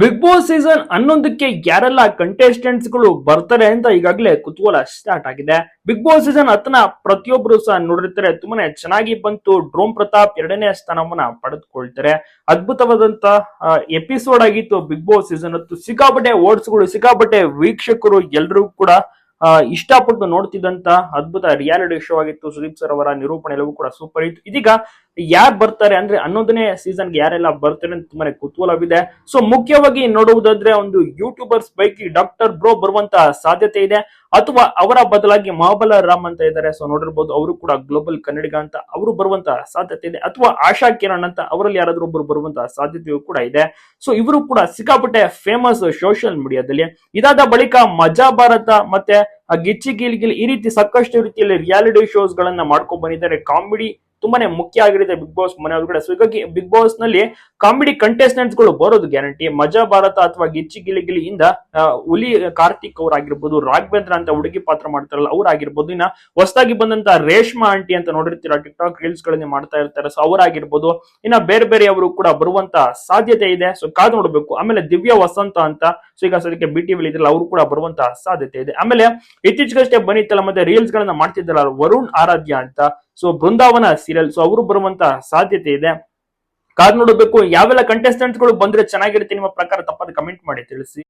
Big Boss season ಹನ್ನೊಂದಕ್ಕೆ ಯಾರೆಲ್ಲ ಕಂಟೆಸ್ಟೆಂಟ್ಸ್ಗಳು ಬರ್ತಾರೆ ಅಂತ ಈಗಾಗಲೇ ಕುತೂಹಲ ಸ್ಟಾರ್ಟ್ ಆಗಿದೆ. ಬಿಗ್ ಬಾಸ್ ಸೀಸನ್ ಹತ್ತನ ಪ್ರತಿಯೊಬ್ಬರು ಸಹ ನೋಡಿರ್ತಾರೆ. ತುಂಬಾನೇ ಚೆನ್ನಾಗಿ ಬಂತು. ಡ್ರೋಮ್ ಪ್ರತಾಪ್ ಎರಡನೇ ಸ್ಥಾನವನ್ನ ಪಡೆದುಕೊಳ್ತಾರೆ. ಅದ್ಭುತವಾದಂತ ಎಪಿಸೋಡ್ ಆಗಿತ್ತು ಬಿಗ್ ಬಾಸ್ ಸೀಸನ್ ಹತ್ತು. ಸಿಕ್ಕಾಪಟ್ಟೆ ಓಟ್ಸ್ಗಳು ಸಿಕ್ಕಾಪಟ್ಟೆ ವೀಕ್ಷಕರು ಎಲ್ರಿಗೂ ಕೂಡ ಇಷ್ಟಪಟ್ಟು ನೋಡ್ತಿದ್ದಂತ ಅದ್ಭುತ ರಿಯಾಲಿಟಿ ಶೋ ಆಗಿತ್ತು. ಸುದೀಪ್ ಸರ್ ಅವರ ನಿರೂಪಣೆ ಎಲ್ಲವೂ ಕೂಡ ಸೂಪರ್ ಇತ್ತು. ಇದೀಗ ಯಾರು ಬರ್ತಾರೆ ಅಂದ್ರೆ ಹನ್ನೊಂದನೇ ಸೀಸನ್ಗೆ ಯಾರೆಲ್ಲ ಬರ್ತಾರೆ ಅಂತ ತುಂಬಾನೇ ಕುತೂಹಲವಿದೆ. ಸೊ ಮುಖ್ಯವಾಗಿ ನೋಡುವುದಾದ್ರೆ ಒಂದು ಯೂಟ್ಯೂಬರ್ಸ್ ಪೈಕಿ ಡಾಕ್ಟರ್ ಬ್ರೋ ಬರುವಂತ ಸಾಧ್ಯತೆ ಇದೆ. ಅಥವಾ ಅವರ ಬದಲಾಗಿ ಮಹಾಬಲ ರಾಮ್ ಅಂತ ಇದ್ದಾರೆ. ಸೊ ನೋಡಿರ್ಬೋದು ಅವರು ಕೂಡ ಗ್ಲೋಬಲ್ ಕನ್ನಡಿಗ ಅಂತ ಅವರು ಬರುವಂತ ಸಾಧ್ಯತೆ ಇದೆ. ಅಥವಾ ಆಶಾ ಕಿರಣ್ ಅಂತ ಅವರಲ್ಲಿ ಯಾರಾದ್ರೂ ಒಬ್ಬರು ಬರುವಂತ ಸಾಧ್ಯತೆಯೂ ಕೂಡ ಇದೆ. ಸೊ ಇವರು ಕೂಡ ಸಿಕ್ಕಾಪಟ್ಟೆ ಫೇಮಸ್ ಸೋಷಿಯಲ್ ಮೀಡಿಯಾದಲ್ಲಿ ಇದಾದ ಬಳಿಕ ಮಜಾ ಭಾರತ ಮತ್ತೆ ಗಿಚ್ಚಿ ಗಿಲ್ ಗಿಲ್ ಈ ರೀತಿ ಸಾಕಷ್ಟು ರೀತಿಯಲ್ಲಿ ರಿಯಾಲಿಟಿ ಶೋಸ್ ಗಳನ್ನ ಮಾಡ್ಕೊಂಡ್ ಬಂದಿದ್ದಾರೆ. ಕಾಮಿಡಿ ತುಂಬಾನೇ ಮುಖ್ಯ ಆಗಿರುತ್ತೆ ಬಿಗ್ ಬಾಸ್ ಮನೆ ಒಳಗಡೆ. ಸೊ ಹೀಗಾಗಿ ಬಿಗ್ ಬಾಸ್ನಲ್ಲಿ ಕಾಮಿಡಿ ಕಂಟೆಸ್ಟೆಂಟ್ಸ್ಗಳು ಬರೋದು ಗ್ಯಾರಂಟಿ ಮಜಾ ಭಾರತ ಅಥವಾ ಗಿಚ್ಚಿ ಗಿಲಿ ಗಿಲಿಯಿಂದ ಆ, ಹುಲಿ ಕಾರ್ತಿಕ್ ಅವರಾಗಿರ್ಬೋದು ರಾಘವೇಂದ್ರ ಅಂತ ಹುಡುಗಿ ಪಾತ್ರ ಮಾಡ್ತಾರಲ್ಲ ಅವ್ರಾಗಿರ್ಬೋದು ಇನ್ನ ಹೊಸದಾಗಿ ಬಂದಂತ ರೇಷ್ಮಾ ಆಂಟಿ ಅಂತ ನೋಡಿರ್ತೀರ ಟಿಕ್ ಟಾಕ್ ರೀಲ್ಸ್ ಗಳನ್ನೇ ಮಾಡ್ತಾ ಇರ್ತಾರೆ. ಸೊ ಅವರಾಗಿರ್ಬೋದು ಇನ್ನ ಬೇರೆ ಬೇರೆ ಅವರು ಕೂಡ ಬರುವಂತ ಸಾಧ್ಯತೆ ಇದೆ. ಸೊ ಕಾದು ನೋಡಬೇಕು. ಆಮೇಲೆ ದಿವ್ಯ ವಸಂತ ಅಂತ ಸೊ ಈಗ ಸದ್ಯಕ್ಕೆ ಬಿ ಟಿವಿ ಇದ್ರಲ್ಲ ಅವರು ಕೂಡ ಬರುವಂತ ಸಾಧ್ಯತೆ ಇದೆ. ಆಮೇಲೆ ಇತ್ತೀಚೆಗಷ್ಟೇ ಬಂದಿತ್ತಲ್ಲ ಮತ್ತೆ ರೀಲ್ಸ್ ಗಳನ್ನ ಮಾಡ್ತಿದ್ದಲ್ಲ ವರುಣ್ ಆರಾಧ್ಯ ಅಂತ. ಸೊ ಬೃಂದಾವನ ಸೀರಿಯಲ್ ಸೊ ಅವರು ಬರುವಂತ ಸಾಧ್ಯತೆ ಇದೆ. ಕಾದ್ ನೋಡಬೇಕು. ಯಾವೆಲ್ಲ ಕಂಟೆಸ್ಟೆಂಟ್ಸ್ಗಳು ಬಂದ್ರೆ ಚೆನ್ನಾಗಿರುತ್ತೆ ನಿಮ್ಮ ಪ್ರಕಾರ ತಪ್ಪದೆ ಕಮೆಂಟ್ ಮಾಡಿ ತಿಳಿಸಿ.